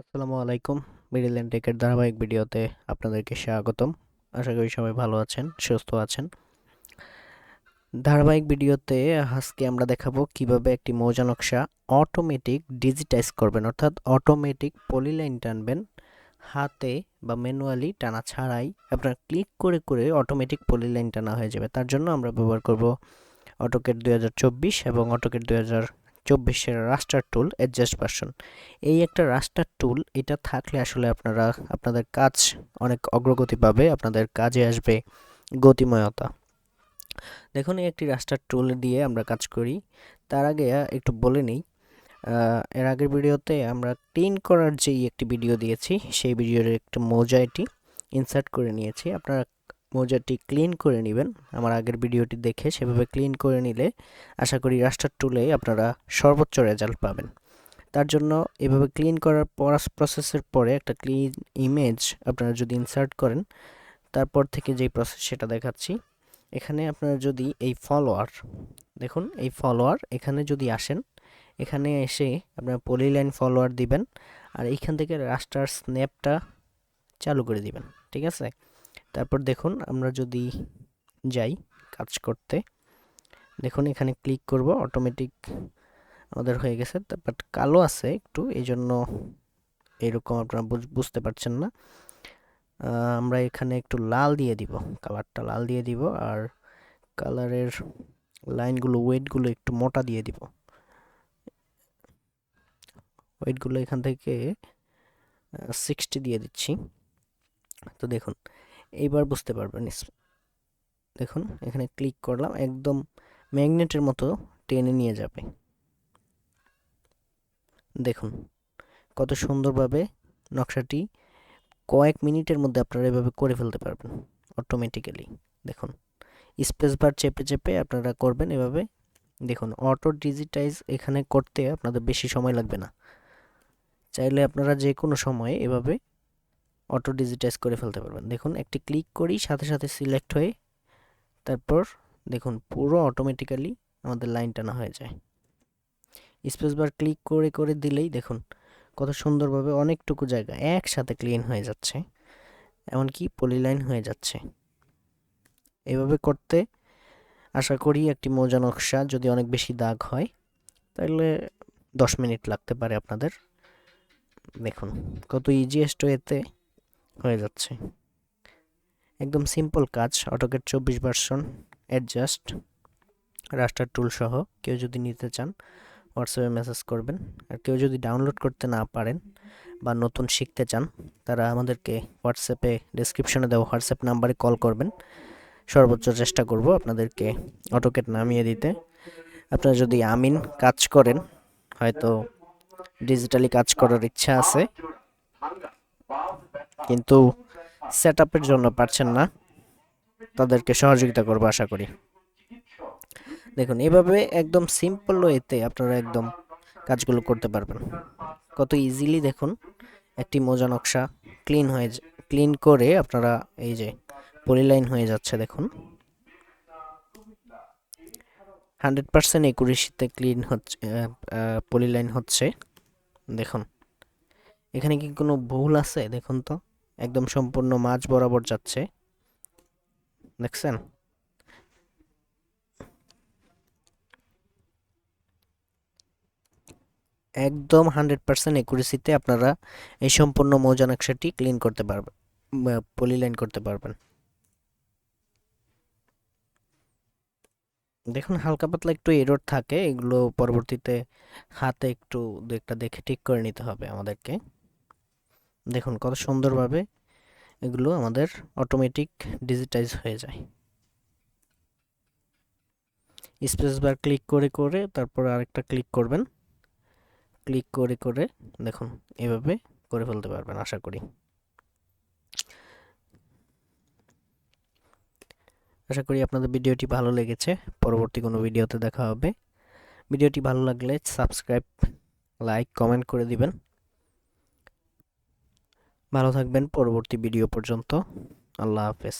আসসালামু আলাইকুম। Middle and টেকের ধারাবাহিক ভিডিওতে আপনাদেরকে স্বাগতম। আশা করি সবাই ভালো আছেন, সুস্থ আছেন। ধারাবাহিক ভিডিওতে আজকে আমরা দেখাবো কীভাবে একটি মৌজা নকশা অটোমেটিক ডিজিটাইজ করবেন, অর্থাৎ অটোমেটিক পলিলাইন টানবেন হাতে বা ম্যানুয়ালি টানা ছাড়াই আপনার ক্লিক করে করে অটোমেটিক পলিলাইন টানা হয়ে যাবে। তার জন্য আমরা ব্যবহার করব অটোকেট দুই হাজার চব্বিশ এবং অটোকেট দুই হাজার চব্বিশের রাস্টার টুল অ্যাডজাস্ট ভার্সন এই একটা রাস্টার টুল এটা থাকলে আসলে আপনারা, আপনাদের কাজ অনেক অগ্রগতি পাবে, আপনাদের কাজে আসবে গতিময়তা। দেখুন, এই একটি রাস্টার টুল দিয়ে আমরা কাজ করি। তার আগে একটু বলে নিই এর আগের ভিডিওতে আমরা ক্লিন করার যেই একটি ভিডিও দিয়েছি, সেই ভিডিওর একটু মৌজা এটি ইনসার্ট করে নিয়েছি। আপনারা মোজাটি ক্লিন করে নেবেন। আমার আগের ভিডিওটি দেখে সেভাবে ক্লিন করে নিলে আশা করি রাস্টার টুলে আপনারা সর্বোচ্চ রেজাল্ট পাবেন। তার জন্য এভাবে ক্লিন করার পর প্রসেসের পরে একটা ক্লিন ইমেজ আপনারা যদি ইনসার্ট করেন, তারপর থেকে যেই প্রসেস সেটা দেখাচ্ছি। এখানে আপনারা যদি এই ফলোয়ার দেখুন এই ফলোয়ার এখানে যদি আসেন, এখানে এসে আপনারা পলিলাইন ফলোয়ার দিবেন আর এইখান থেকে রাস্টার স্ন্যাপটা চালু করে দিবেন, ঠিক আছে? তারপর দেখুন, আমরা যদি যাই কাজ করতে, দেখুন এখানে ক্লিক করব অটোমেটিক আমাদের হয়ে গেছে বাট কালো আছে একটু এই জন্য এরকম আপনারা বুঝতে পারছেন না। আমরা এখানে একটু লাল দিয়ে দিব কালারটা লাল দিয়ে দিব, আর কালারের লাইনগুলো ওয়েটগুলো একটু মোটা দিয়ে দিব। ওয়েটগুলো এখান থেকে সিক্সটি দিয়ে দিচ্ছি। তো দেখুন এইবার বুঝতে পারবেন দেখুন, এখানে ক্লিক করলাম, একদম ম্যাগনেটের মতো টেনে নিয়ে যাবে। দেখুন, কত সুন্দরভাবে নকশাটি কয়েক মিনিটের মধ্যে আপনারা এভাবে করে ফেলতে পারবেন অটোমেটিক্যালি দেখুন স্পেস বার চেপে চেপে আপনারা করবেন এভাবে। দেখুন অটো ডিজিটাইজ এখানে করতে আপনাদের বেশি সময় লাগবে না। চাইলে আপনারা যে কোনো সময়ে এভাবে অটো ডিজিটাইজ করে ফেলতে পারবেন। দেখুন, একটি ক্লিক করি, সাথে সাথে সিলেক্ট হয়ে তারপর দেখুন, পুরো অটোমেটিক্যালি আমাদের লাইন টানা হয়ে যায়। স্পেস বার ক্লিক করে করে দিলেই দেখুন, কত সুন্দরভাবে অনেকটুকু জায়গা একসাথে ক্লিন হয়ে যাচ্ছে, এমনকি পলিলাইন হয়ে যাচ্ছে। এভাবে করতে আশা করি একটি মোজা নকশা যদি অনেক বেশি দাগ হয়, তাহলে দশ মিনিট লাগতে পারে আপনাদের। দেখুন, কত ইজিয়েস্ট ওয়েতে হয়ে যাচ্ছে। একদম সিম্পল কাজ অটোকেট চব্বিশ ভার্সন অ্যাডজাস্ট রাস্টার টুল সহ কেউ যদি নিতে চান হোয়াটসঅ্যাপে মেসেজ করবেন। আর কেউ যদি ডাউনলোড করতে না পারেন বা নতুন শিখতে চান, তারা আমাদেরকে হোয়াটসঅ্যাপে ডিসক্রিপশনে দেওয়া হোয়াটসঅ্যাপ নাম্বারে কল করবেন। সর্বোচ্চ চেষ্টা করব আপনাদেরকে অটোকেট নামিয়ে দিতে। আপনারা যদি আমিন কাজ করেন, হয়তো ডিজিটালি কাজ করার ইচ্ছা আছে। কিন্তু সেট জন্য পারছেন না। তাদেরকে সহযোগিতা করব, আশা করি। দেখুন, এভাবে একদম সিম্পল ওয়েতে আপনারা একদম কাজগুলো করতে পারবেন। কত ইজিলি দেখুন, একটি মোজা নকশা ক্লিন হয়ে ক্লিন করে আপনারা এই যে পলিলাইন হয়ে যাচ্ছে, দেখুন। হান্ড্রেড পার্সেন্ট একুরেসিতে ক্লিন হচ্ছে পলিলাইন হচ্ছে, দেখুন। এখানে কি কোনো ভুল আছে, দেখুন তো। একদম সম্পূর্ণ মাছ বরাবর যাচ্ছে। দেখছেন? একদম হান্ড্রেড পার্সেন্ট একুরেসিতে আপনারা এই সম্পূর্ণ মৌজা নকশাটি ক্লিন করতে পারবেন পলিলাইন করতে পারবেন। দেখুন, হালকা পাতলা একটু এরর থাকে। এগুলো পরবর্তীতে হাতে একটু দু একটা দেখে ঠিক করে নিতে হবে আমাদেরকে। দেখুন কত সুন্দরভাবে এগুলো আমাদের অটোমেটিক ডিজিটাইজ হয়ে যায়। স্পেস বার ক্লিক করে করে তারপর আরেকটা ক্লিক করবেন। ক্লিক করে করে দেখুন এভাবে করে ফেলতে পারবেন আশা করি। আশা করি আপনাদের ভিডিওটি ভালো লেগেছে। পরবর্তী কোনো ভিডিওতে দেখা হবে। ভিডিওটি ভালো লাগলে সাবস্ক্রাইব লাইক কমেন্ট করে দিবেন। ভালো থাকবেন পরবর্তী ভিডিও পর্যন্ত। আল্লাহ হাফেজ।